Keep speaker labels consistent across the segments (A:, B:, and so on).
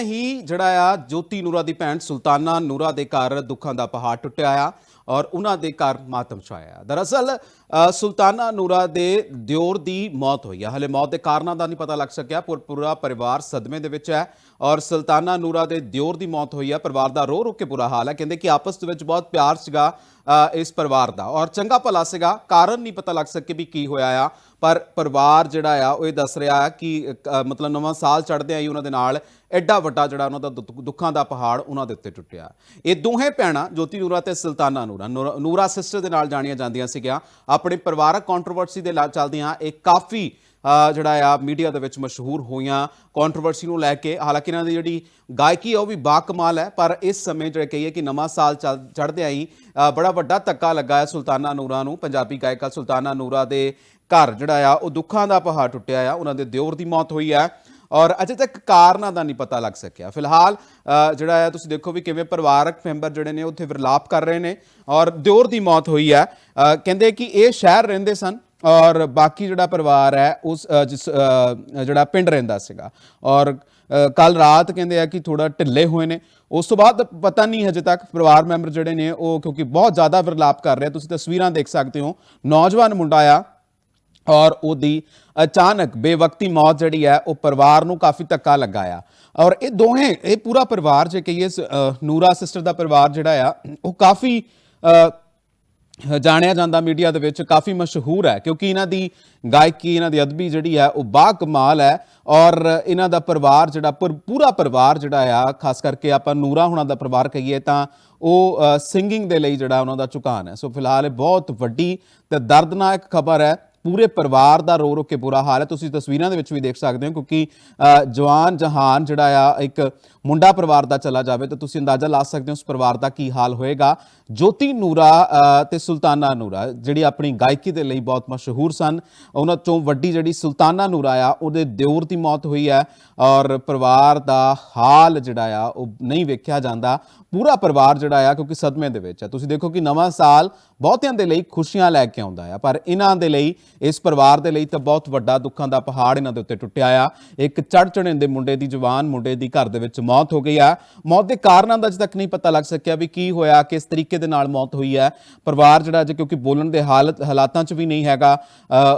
A: ਹੀ ਜਿਹੜਾ ਆ ਜੋਤੀ ਨੂਰਾ ਦੀ ਭੈਣ ਸੁਲਤਾਨਾ ਨੂਰਾ ਦੇ ਘਰ ਦੁੱਖਾਂ ਦਾ ਪਹਾੜ ਟੁੱਟਿਆ ਆ ਔਰ ਉਹਨਾਂ ਦੇ ਘਰ ਮਾਤਮ ਛਾਇਆ ਦਰਅਸਲ ਸੁਲਤਾਨਾ ਨੂਰਾ ਦੇ ਦਿਓਰ ਦੀ ਮੌਤ ਹੋਈ ਹੈ ਹਲੇ ਮੌਤ ਦੇ ਕਾਰਨਾਂ ਦਾ ਨਹੀਂ ਪਤਾ ਲੱਗ ਸਕਿਆ, ਪਰ, ਪੂਰਾ ਪਰਿਵਾਰ ਸਦਮੇ ਦੇ ਵਿੱਚ ਹੈ ਔਰ ਸੁਲਤਾਨਾ ਨੂਰਾ ਦੇ ਦਿਓਰ ਦੀ ਮੌਤ ਹੋਈ ਹੈ ਪਰਿਵਾਰ ਦਾ ਰੋ ਰੋ ਕੇ ਬੁਰਾ ਹਾਲ ਹੈ। ਕਹਿੰਦੇ ਕਿ ਆਪਸ ਦੇ ਵਿੱਚ ਬਹੁਤ ਪਿਆਰ ਸੀਗਾ ਇਸ ਪਰਿਵਾਰ ਦਾ। ਔਰ ਚੰਗਾ ਭਲਾ ਸੀਗਾ। ਕਾਰਨ ਨਹੀਂ ਪਤਾ ਲੱਗ ਸਕੇ ਵੀ ਕੀ ਹੋਇਆ ਆ। ਪਰ ਪਰਿਵਾਰ ਜਿਹੜਾ ਆ ਉਹ ਇਹ ਦੱਸ ਰਿਹਾ ਕਿ ਅ, ਮਤਲਬ ਨਵਾਂ ਸਾਲ ਚੜ੍ਹਦਿਆਂ ਹੀ ਉਹਨਾਂ ਦੇ ਨਾਲ ਐਡਾ ਵੱਡਾ ਜਿਹੜਾ ਉਹਨਾਂ ਦਾ ਦੁੱਖ- ਦੁੱਖਾਂ ਦਾ ਪਹਾੜ ਉਹਨਾਂ ਦੇ ਉੱਤੇ ਟੁੱਟਿਆ। ਇਹ ਦੋਹੇ ਭੈਣਾਂ ਜੋਤੀ ਨੂਰਾ ਤੇ ਸੁਲਤਾਨਾ ਨੂਰਾ ਨੂਰਾ- ਨੂਰਾ ਸਿਸਟਰ ਦੇ ਨਾਲ ਜਾਣੀਆਂ ਜਾਂਦੀਆਂ ਸੀਗੀਆਂ। ਆਪਣੇ ਪਰਿਵਾਰਕ ਕੰਟਰੋਵਰਸੀ ਦੇ ਨਾਲ ਚੱਲਦੀਆਂ ਇਹ ਕਾਫੀ ਜਿਹੜਾ ਆ ਮੀਡੀਆ ਦੇ ਵਿੱਚ ਮਸ਼ਹੂਰ ਹੋਈਆਂ ਕੰਟਰੋਵਰਸੀ ਨੂੰ ਲੈ ਕੇ। ਹਾਲਾਂਕਿ ਇਹਨਾਂ ਦੀ ਜਿਹੜੀ ਗਾਇਕੀ ਆ ਉਹ ਵੀ ਬਾਕਮਾਲ ਹੈ ਪਰ ਇਸ ਸਮੇਂ ਜਿਹੜੇ ਕਹੀਏ ਕਿ ਨਵਾਂ ਸਾਲ ਚੜ੍ਹਦੇ ਆਈ ਅ, ਬੜਾ ਵੱਡਾ ਧੱਕਾ ਲੱਗਾ ਹੈ ਸੁਲਤਾਨਾ ਨੂਰਾ ਨੂੰ। ਪੰਜਾਬੀ ਗਾਇਕਾ ਸੁਲਤਾਨਾ ਨੂਰਾ ਦੇ ਘਰ ਜਿਹੜਾ ਆ, ਉਹ ਦੁੱਖਾਂ ਦਾ ਪਹਾੜ ਟੁੱਟਿਆ ਆ, ਉਹਨਾਂ ਦੇ ਦਿਓਰ ਦੀ ਮੌਤ ਹੋਈ ਹੈ ਔਰ ਅਜੇ ਤੱਕ ਕਾਰਨਾਂ ਦਾ ਨਹੀਂ ਪਤਾ ਲੱਗ ਸਕਿਆ। ਫਿਲਹਾਲ ਜਿਹੜਾ ਆ, ਤੁਸੀਂ ਦੇਖੋ ਵੀ ਕਿਵੇਂ ਪਰਿਵਾਰਕ ਮੈਂਬਰ ਜਿਹੜੇ ਨੇ, ਉੱਥੇ ਵਿਰਲਾਪ ਕਰ ਰਹੇ ਨੇ ਔਰ ਦਿਓਰ ਦੀ ਮੌਤ ਹੋਈ ਹੈ ਕਹਿੰਦੇ ਕਿ ਇਹ ਸ਼ਹਿਰ ਰਹਿੰਦੇ ਸਨ ਔਰ ਬਾਕੀ ਜਿਹੜਾ ਪਰਿਵਾਰ ਹੈ, ਉਸ ਜਿਸ ਜਿਹੜਾ ਪਿੰਡ ਰਹਿੰਦਾ ਸੀਗਾ। ਔਰ ਕੱਲ ਰਾਤ ਕਹਿੰਦੇ ਆ ਕਿ ਥੋੜਾ ਢਿੱਲੇ ਹੋਏ ਨੇ। ਉਸ ਤੋਂ ਬਾਅਦ ਪਤਾ ਨਹੀਂ ਹਜੇ ਤੱਕ ਪਰਿਵਾਰ ਮੈਂਬਰ ਜਿਹੜੇ ਨੇ, ਉਹ ਕਿਉਂਕਿ ਬਹੁਤ ਜ਼ਿਆਦਾ ਵਿਰਲਾਪ ਕਰ ਰਿਹਾ ਤੁਸੀਂ ਤਸਵੀਰਾਂ ਦੇਖ ਸਕਦੇ ਹੋ। ਨੌਜਵਾਨ ਮੁੰਡਾ ਆ ਔਰ ਉਹਦੀ ਅਚਾਨਕ ਬੇਵਕਤੀ ਮੌਤ ਜਿਹੜੀ ਹੈ, ਉਹ ਪਰਿਵਾਰ ਨੂੰ ਕਾਫੀ ਧੱਕਾ ਲੱਗਾ ਆ ਔਰ ਇਹ ਦੋਹੇ, ਇਹ ਪੂਰਾ ਪਰਿਵਾਰ, ਜੇ ਕਹੀਏ, ਸ- ਨੂਰਾ ਸਿਸਟਰ ਦਾ ਪਰਿਵਾਰ ਜਿਹੜਾ ਆ, ਉਹ ਕਾਫੀ ਜਾਣਿਆ ਜਾਂਦਾ ਮੀਡੀਆ ਦੇ ਵਿੱਚ, ਕਾਫੀ ਮਸ਼ਹੂਰ ਹੈ। ਕਿਉਂਕਿ ਇਹਨਾਂ ਦੀ ਗਾਇਕੀ, ਇਹਨਾਂ ਦੀ ਅਦਬੀ ਜਿਹੜੀ ਹੈ, ਉਹ ਬਾ ਕਮਾਲ ਹੈ। ਔਰ ਇਹਨਾਂ ਦਾ ਪਰਿਵਾਰ ਜਿਹੜਾ, ਪਰ- ਪੂਰਾ ਪਰਿਵਾਰ ਜਿਹੜਾ ਆ, ਖਾਸ ਕਰਕੇ ਆਪਾਂ ਨੂਰਾ ਹੁਣਾਂ ਦਾ ਪਰਿਵਾਰ ਕਹੀਏ, ਤਾਂ ਉਹ ਸਿੰਗਿੰਗ ਦੇ ਲਈ ਜਿਹੜਾ ਉਹਨਾਂ ਦਾ ਝੁਕਾਨ ਹੈ। ਸੋ ਫਿਲਹਾਲ ਇਹ ਬਹੁਤ ਵੱਡੀ ਤੇ ਦਰਦਨਾਕ ਖਬਰ ਹੈ। ਪੂਰੇ ਪਰਿਵਾਰ ਦਾ ਰੋ ਰੋ ਕੇ ਬੁਰਾ ਹਾਲ ਹੈ। ਤੁਸੀਂ ਤਸਵੀਰਾਂ ਦੇ ਵਿੱਚ ਵੀ ਦੇਖ ਸਕਦੇ ਹੋ ਕਿਉਂਕਿ ਜਵਾਨ ਜਹਾਨ ਜਿਹੜਾ ਆ ਇੱਕ ਮੁੰਡਾ ਪਰਿਵਾਰ ਦਾ ਚਲਾ ਜਾਵੇ ਤਾਂ ਤੁਸੀਂ ਅੰਦਾਜ਼ਾ ਲਾ ਸਕਦੇ ਹੋ ਉਸ ਪਰਿਵਾਰ ਦਾ ਕੀ ਹਾਲ ਹੋਏਗਾ। ਜੋਤੀ ਨੂਰਾ ਅ, ਤੇ ਸੁਲਤਾਨਾ ਨੂਰਾ ਜਿਹੜੀ ਆਪਣੀ ਗਾਇਕੀ ਦੇ ਲਈ ਬਹੁਤ ਮਸ਼ਹੂਰ ਸਨ। ਉਹਨਾਂ ਤੋਂ ਵੱਡੀ ਜਿਹੜੀ ਸੁਲਤਾਨਾ ਨੂਰਾ ਆ ਉਹਦੇ ਦਿਓਰ ਦੀ ਮੌਤ ਹੋਈ ਹੈ ਔਰ ਪਰਿਵਾਰ ਦਾ ਹਾਲ ਜਿਹੜਾ ਆ ਉਹ ਨਹੀਂ ਵੇਖਿਆ ਜਾਂਦਾ। ਪੂਰਾ ਪਰਿਵਾਰ ਜਿਹੜਾ ਆ ਕਿਉਂਕਿ ਸਦਮੇ ਦੇ ਵਿੱਚ ਹੈ। ਤੁਸੀਂ ਦੇਖੋ ਕਿ ਨਵਾਂ ਸਾਲ ਬਹੁਤਿਆਂ ਦੇ ਲਈ ਖੁਸ਼ੀਆਂ ਲੈ ਕੇ ਆਉਂਦਾ ਆ ਪਰ ਇਹਨਾਂ ਦੇ ਲਈ ਇਸ ਪਰਿਵਾਰ ਦੇ ਲਈ ਤਾਂ ਬਹੁਤ ਵੱਡਾ ਦੁੱਖਾਂ ਦਾ ਪਹਾੜ ਇਹਨਾਂ ਦੇ ਉੱਤੇ ਟੁੱਟਿਆ ਆ। ਇੱਕ ਚੜ ਚੜ੍ਹਨ ਮੁੰਡੇ ਦੀ ਜਵਾਨ, ਮੁੰਡੇ ਦੀ ਘਰ ਦੇ ਵਿੱਚ ਮੌਤ ਹੋ ਗਈ ਆ। ਮੌਤ ਦੇ ਕਾਰਨਾਂ ਦਾ ਅਜੇ ਤੱਕ ਨਹੀਂ ਪਤਾ ਲੱਗ ਸਕਿਆ ਵੀ ਕੀ ਹੋਇਆ, ਕਿਸ ਤਰੀਕੇ ਦੇ ਨਾਲ ਮੌਤ ਹੋਈ ਹੈ। ਪਰਿਵਾਰ ਜਿਹੜਾ ਅਜੇ ਕਿਉਂਕਿ ਬੋਲਣ ਦੇ ਹਾਲਤ, ਹਾਲਾਤਾਂ 'ਚ ਵੀ ਨਹੀਂ ਹੈਗਾ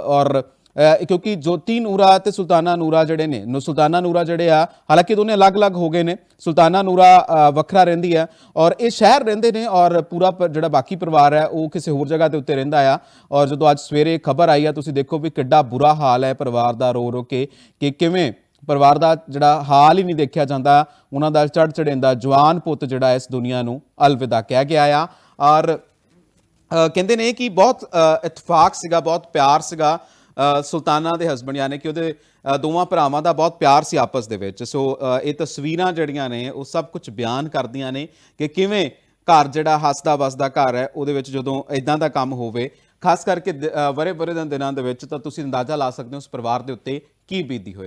A: ਔਰ ਕਿਉਂਕਿ ਜੋਤੀ ਨੂਰਾ ਤੇ ਸੁਲਤਾਨਾ ਨੂਰਾ ਜਿਹੜੇ ਨੇ, ਨੂੰ, ਸੁਲਤਾਨਾ ਨੂਰਾ ਜਿਹੜੇ ਆ, ਹਾਲਾਂਕਿ ਦੋਨੇ ਅਲੱਗ-ਅਲੱਗ ਹੋ ਗਏ ਨੇ, ਸੁਲਤਾਨਾ ਨੂਰਾ ਵੱਖਰਾ ਰਹਿੰਦੀ ਹੈ ਔਰ ਇਹ ਸ਼ਹਿਰ ਰਹਿੰਦੇ ਨੇ ਔਰ ਪੂਰਾ ਪ- ਜਿਹੜਾ ਬਾਕੀ ਪਰਿਵਾਰ ਹੈ, ਉਹ ਕਿਸੇ ਹੋਰ ਜਗ੍ਹਾ ਦੇ ਉੱਤੇ ਰਹਿੰਦਾ ਆ। ਔਰ ਜਦੋਂ ਅੱਜ ਸਵੇਰੇ ਖਬਰ ਆਈ ਆ, ਤੁਸੀਂ ਦੇਖੋ ਵੀ ਕਿੱਡਾ ਬੁਰਾ ਹਾਲ ਹੈ ਪਰਿਵਾਰ ਦਾ ਰੋ ਰੋ ਕੇ, ਕਿ ਕਿਵੇਂ ਪਰਿਵਾਰ ਦਾ ਜਿਹੜਾ ਹਾਲ ਹੀ ਨਹੀਂ ਦੇਖਿਆ ਜਾਂਦਾ, ਉਹਨਾਂ ਦਾ ਚੜ ਚੜੇਂਦਾ ਜਵਾਨ ਪੁੱਤ ਜਿਹੜਾ ਇਸ ਦੁਨੀਆ ਨੂੰ ਅਲਵਿਦਾ ਕਹਿ ਗਿਆ ਆ ਔਰ ਕਹਿੰਦੇ ਨੇ ਕਿ ਬਹੁਤ ਇਤਫਾਕ ਸੀਗਾ, ਬਹੁਤ ਪਿਆਰ ਸੀਗਾ ਸੁਲਤਾਨਾ ਦੇ ਹਸਬੰਡ ਯਾਨੀ ਕਿ ਉਹਦੇ ਦੋਵਾਂ ਭਰਾਵਾਂ ਦਾ ਬਹੁਤ ਪਿਆਰ ਸੀ ਆਪਸ ਦੇ ਵਿੱਚ। ਸੋ ਇਹ ਤਸਵੀਰਾਂ ਜਿਹੜੀਆਂ ਨੇ, ਉਹ ਸਭ ਕੁਝ ਬਿਆਨ ਕਰਦੀਆਂ ਨੇ ਕਿ ਕਿਵੇਂ ਘਰ ਜਿਹੜਾ ਹੱਸਦਾ ਵਸਦਾ ਘਰ ਹੈ, ਉਹਦੇ ਵਿੱਚ ਜਦੋਂ ਇਦਾਂ ਦਾ ਕੰਮ ਹੋਵੇ, ਖਾਸ ਕਰਕੇ ਵਰੇ ਵਰੇ ਦੇ ਦਿਨਾਂ ਦੇ ਵਿੱਚ ਤਾਂ ਤੁਸੀਂ ਅੰਦਾਜ਼ਾ ਲਾ ਸਕਦੇ ਹੋ ਉਸ ਪਰਿਵਾਰ ਦੇ ਉੱਤੇ ਕੀ ਬੀਤੀ ਹੋਏ